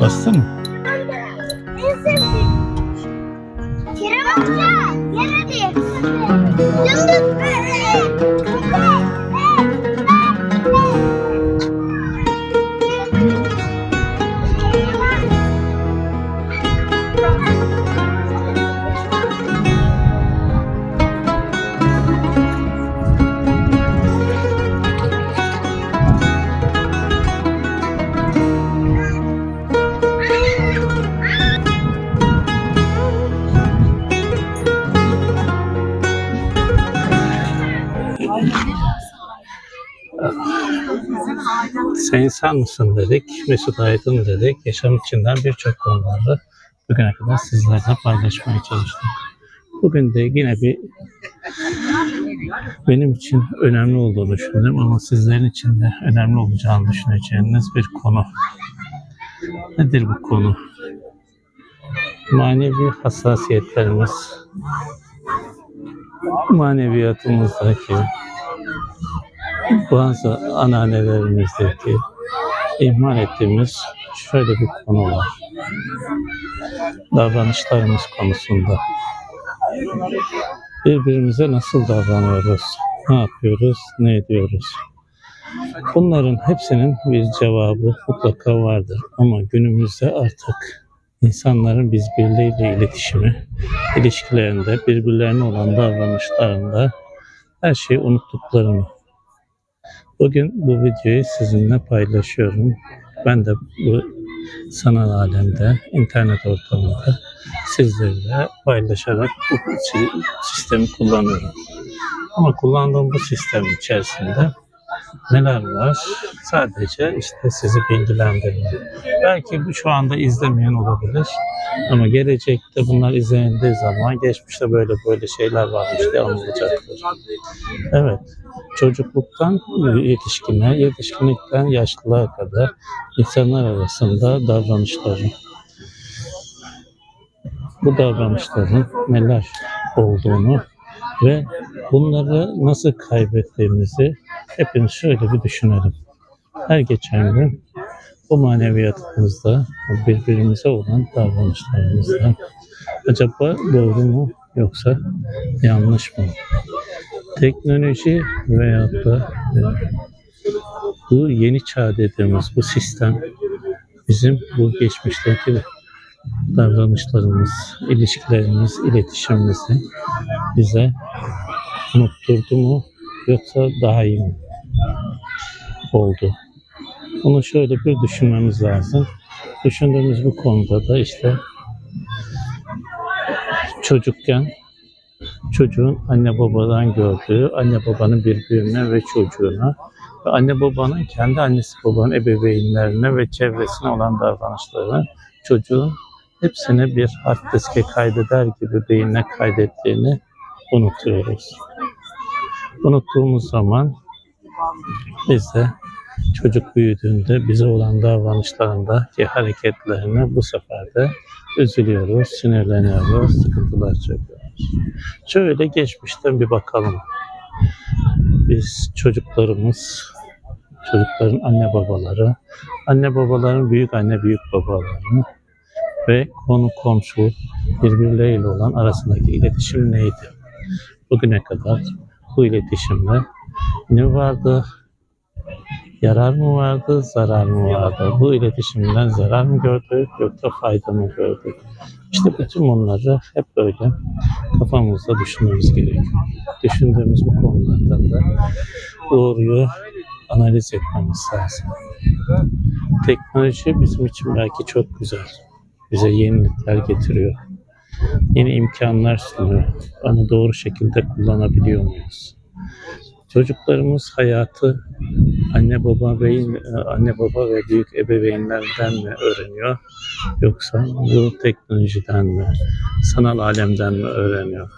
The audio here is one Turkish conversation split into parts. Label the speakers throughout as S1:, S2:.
S1: Bastın mı?
S2: En sevdiğim. Kerem amca yere diye. Yıldız.
S1: Sen insan mısın dedik, Mesut Aydın dedik. Yaşam içinden birçok konuları bugüne kadar sizlerle paylaşmaya çalıştık. Bugün de yine bir benim için önemli olduğunu düşündüm ama sizlerin için de önemli olacağını düşüneceğiniz bir konu. Nedir bu konu? Manevi hassasiyetlerimiz, maneviyatımızdaki bazı ananelerimizdeki ihmal ettiğimiz şöyle bir konu var. Davranışlarımız konusunda. Birbirimize nasıl davranıyoruz? Ne yapıyoruz? Ne ediyoruz? Bunların hepsinin bir cevabı mutlaka vardır. Ama günümüzde artık insanların biz birbirleriyle iletişimi, ilişkilerinde, birbirlerine olan davranışlarında her şeyi unuttuklarını Bugün bu videoyu sizinle paylaşıyorum. Ben de bu sanal alemde, internet ortamında sizlerle paylaşarak bu si- sistemi kullanıyorum. Ama kullandığım bu sistem içerisinde neler var? Sadece işte sizi bilgilendirme. Belki bu şu anda izlemeyen olabilir. Ama gelecekte bunlar izlenildiği zaman geçmişte böyle böyle şeyler varmış diye anılacaktır. Evet çocukluktan yetişkine, yetişkinlikten yaşlılığa kadar insanlar arasında davranışları. Bu davranışların neler olduğunu ve bunları nasıl kaybettiğimizi hepimiz şöyle bir düşünelim. Her geçen gün bu maneviyatımızda, birbirimize olan davranışlarımızda acaba doğru mu yoksa yanlış mı? teknoloji veyahut da e, bu yeni çağ dediğimiz bu sistem bizim bu geçmişteki davranışlarımız, ilişkilerimiz, iletişimimizi bize unutturdu mu yoksa daha iyi mi oldu? Bunu şöyle bir düşünmemiz lazım. Düşündüğümüz bu konuda da işte çocukken çocuğun anne babadan gördüğü, anne babanın birbirine ve çocuğuna ve anne babanın kendi annesi babanın ebeveynlerine ve çevresine olan davranışlarını çocuğun hepsini bir hard diske kaydeder gibi beynine kaydettiğini unutuyoruz. Unuttuğumuz zaman biz de çocuk büyüdüğünde bize olan davranışlarındaki hareketlerini bu sefer de üzülüyoruz, sinirleniyoruz, sıkıntılar çekiyoruz. Şöyle geçmişten bir bakalım. Biz çocuklarımız, çocukların anne babaları, anne babaların büyük anne büyük babalarını ve konu komşu birbirleriyle olan arasındaki iletişim neydi? Bugüne kadar bu iletişimde ne vardı? Yarar mı vardı, zarar mı vardı? Bu iletişimden zarar mı gördük yoksa fayda mı gördük? İşte bütün bunları hep böyle kafamızda düşünmemiz gerekiyor. Düşündüğümüz bu konulardan da doğruyu analiz etmemiz lazım. Teknoloji bizim için belki çok güzel. Bize yenilikler getiriyor. Yeni imkanlar sunuyor. Ama doğru şekilde kullanabiliyor muyuz? Çocuklarımız hayatı anne baba ve anne baba ve büyük ebeveynlerden mi öğreniyor yoksa bu teknolojiden mi, sanal alemden mi öğreniyor?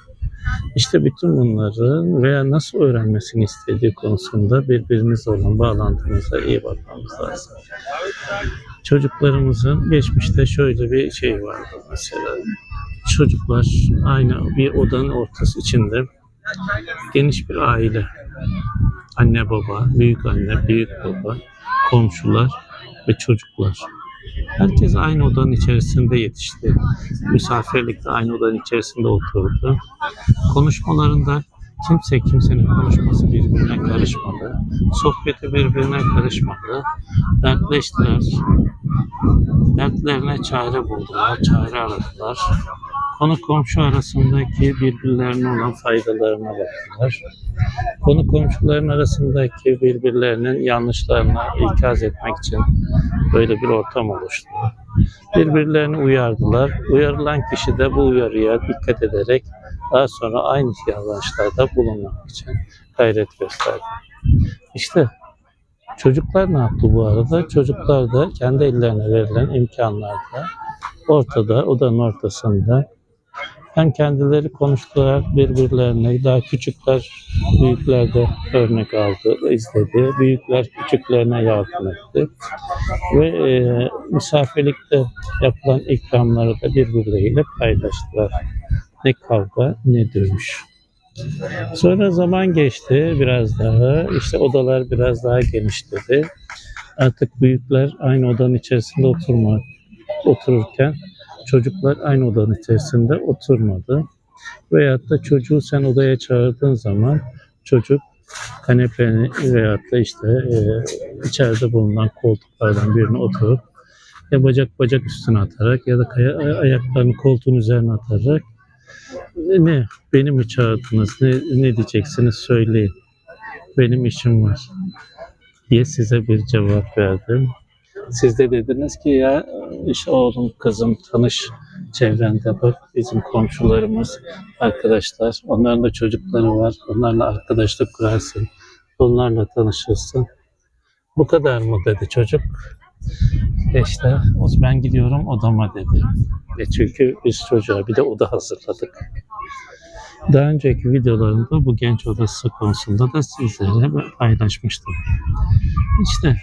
S1: İşte bütün bunları veya nasıl öğrenmesini istediği konusunda birbirimizle olan bağlantımıza iyi bakmamız lazım. Çocuklarımızın geçmişte şöyle bir şey vardı mesela. Çocuklar aynı bir odanın ortası içinde Geniş bir aile. Anne baba, büyük anne, büyük baba, komşular ve çocuklar. Herkes aynı odanın içerisinde yetişti. Misafirlikte aynı odanın içerisinde oturdu. Konuşmalarında kimse kimsenin konuşması birbirine karışmadı. Sohbeti birbirine karışmadı. Dertleştiler. Dertlerine çare buldular, çare aradılar. Konu komşu arasındaki birbirlerine olan faydalarına baktılar. Konu komşuların arasındaki birbirlerinin yanlışlarına ikaz etmek için böyle bir ortam oluştu. Birbirlerini uyardılar. Uyarılan kişi de bu uyarıya dikkat ederek daha sonra aynı davranışlarda bulunmak için gayret gösterdi. İşte çocuklar ne yaptı bu arada? Çocuklar da kendi ellerine verilen imkanlarda ortada, odanın ortasında hem kendileri konuştular birbirlerine, daha küçükler büyüklerde örnek aldı, izledi. Büyükler küçüklerine yardım etti. Ve e, misafirlikte yapılan ikramları da birbirleriyle paylaştılar. Ne kavga ne dövüş. Sonra zaman geçti biraz daha. İşte odalar biraz daha genişledi. Artık büyükler aynı odanın içerisinde oturma, otururken çocuklar aynı odanın içerisinde oturmadı. Veyahut da çocuğu sen odaya çağırdığın zaman çocuk kanepeni veyahut da işte e, içeride bulunan koltuklardan birine oturup ya bacak bacak üstüne atarak ya da kaya, ayaklarını koltuğun üzerine atarak ne beni mi çağırdınız ne, ne diyeceksiniz söyleyin benim işim var diye size bir cevap verdim. Siz de dediniz ki ya işte oğlum kızım tanış çevrende bak bizim komşularımız arkadaşlar onların da çocukları var onlarla arkadaşlık kurarsın onlarla tanışırsın. Bu kadar mı? dedi çocuk. E işte ben gidiyorum odama dedi. E çünkü biz çocuğa bir de oda hazırladık. Daha önceki videolarımda bu genç odası konusunda da sizlere paylaşmıştım. İşte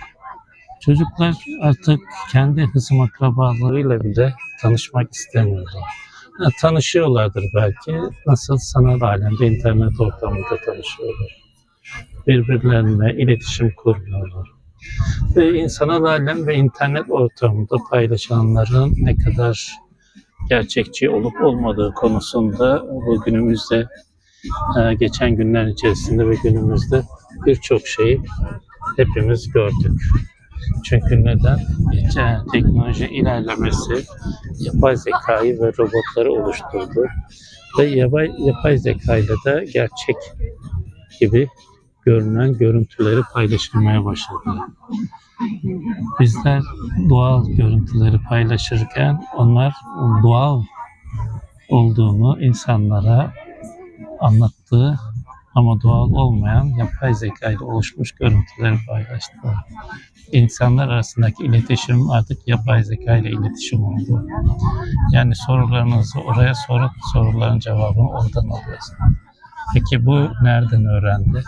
S1: çocuklar artık kendi hızım akrabalarıyla bile tanışmak istemiyorlar. Ha, tanışıyorlardır belki. Nasıl sanal alemde internet ortamında tanışıyorlar. Birbirlerine iletişim kurmuyorlar. Ve sanal alem ve internet ortamında paylaşanların ne kadar gerçekçi olup olmadığı konusunda bu günümüzde e, geçen günler içerisinde ve günümüzde birçok şeyi hepimiz gördük. Çünkü neden? Teknoloji ilerlemesi yapay zekayı ve robotları oluşturdu. Ve yapay, yapay zekayla da gerçek gibi görünen görüntüleri paylaşılmaya başladı. Bizler doğal görüntüleri paylaşırken onlar doğal olduğunu insanlara anlattığı ama doğal olmayan yapay zeka ile oluşmuş görüntüleri paylaştılar. İnsanlar arasındaki iletişim artık yapay zeka ile iletişim oldu. Yani sorularınızı oraya sorup soruların cevabını oradan alıyorsunuz. Peki bu nereden öğrendi?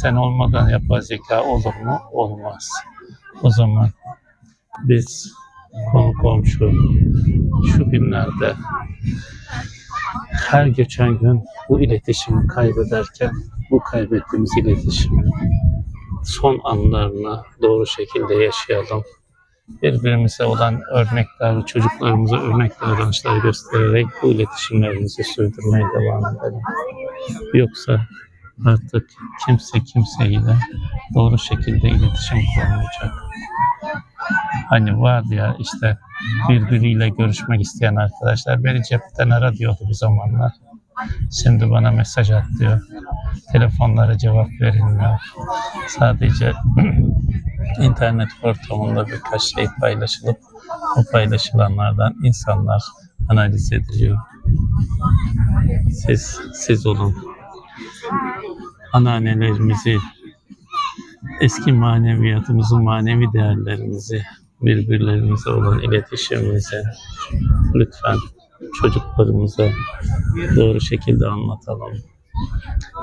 S1: Sen olmadan yapay zeka olur mu? Olmaz. O zaman biz konu komşu şu günlerde her geçen gün bu iletişimi kaybederken bu kaybettiğimiz iletişimin son anlarını doğru şekilde yaşayalım. Birbirimize olan örnekler, çocuklarımıza örnek davranışlar göstererek bu iletişimlerimizi sürdürmeye devam edelim. Yoksa artık kimse kimseyle doğru şekilde iletişim kuramayacak. Hani vardı ya işte birbiriyle görüşmek isteyen arkadaşlar beni cepten ara diyordu bir zamanlar. Şimdi bana mesaj at diyor. Telefonlara cevap verilmiyor. Sadece internet ortamında birkaç şey paylaşılıp o paylaşılanlardan insanlar analiz ediliyor. Siz, siz olun. Anneannelerimizi, eski maneviyatımızı, manevi değerlerimizi, birbirlerimize olan iletişimimizi lütfen çocuklarımıza doğru şekilde anlatalım.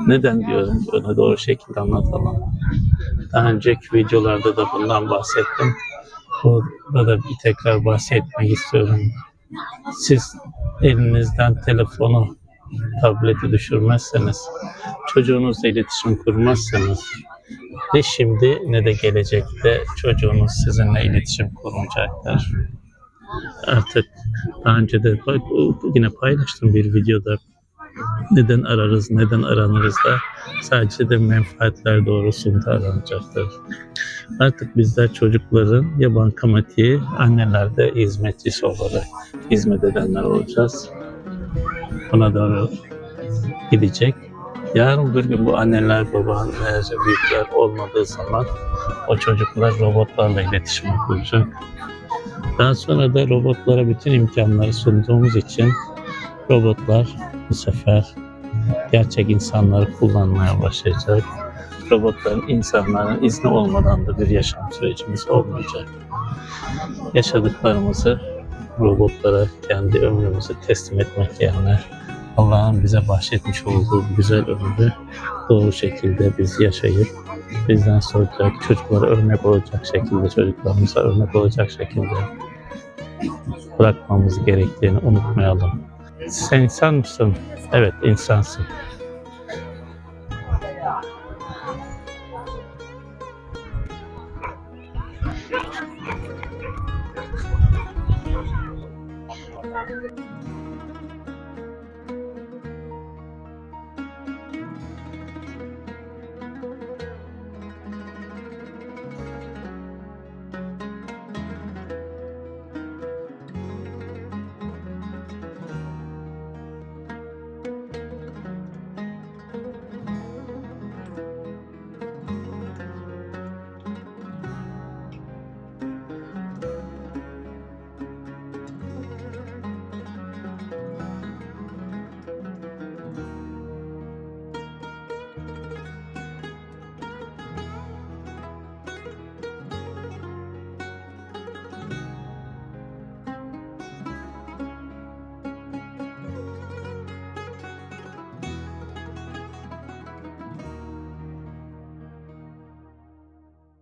S1: Neden diyorum böyle doğru şekilde anlatalım? Daha önceki videolarda da bundan bahsettim. Burada da bir tekrar bahsetmek istiyorum. Siz elinizden telefonu, tableti düşürmezseniz çocuğunuzla iletişim kurmazsanız ne şimdi ne de gelecekte çocuğunuz sizinle iletişim kurmayacaktır. Artık daha önce de yine paylaştım bir videoda neden ararız, neden aranırız da sadece de menfaatler doğrusunda aranacaktır. Artık bizler çocukların ya bankamatiği, anneler de hizmetçisi olarak hizmet edenler olacağız. Buna doğru gidecek. Yarın bir gün bu anneler, babalar, büyükler olmadığı zaman o çocuklar robotlarla iletişim kuracak. Daha sonra da robotlara bütün imkanları sunduğumuz için robotlar bu sefer gerçek insanları kullanmaya başlayacak. Robotların insanların izni olmadan da bir yaşam sürecimiz olmayacak. Yaşadıklarımızı robotlara kendi ömrümüzü teslim etmek yerine Allah'ın bize bahşetmiş olduğu güzel ömrü doğru şekilde biz yaşayıp bizden sonra çocuklara örnek olacak şekilde, çocuklarımıza örnek olacak şekilde bırakmamız gerektiğini unutmayalım. Sen insan mısın? Evet, insansın.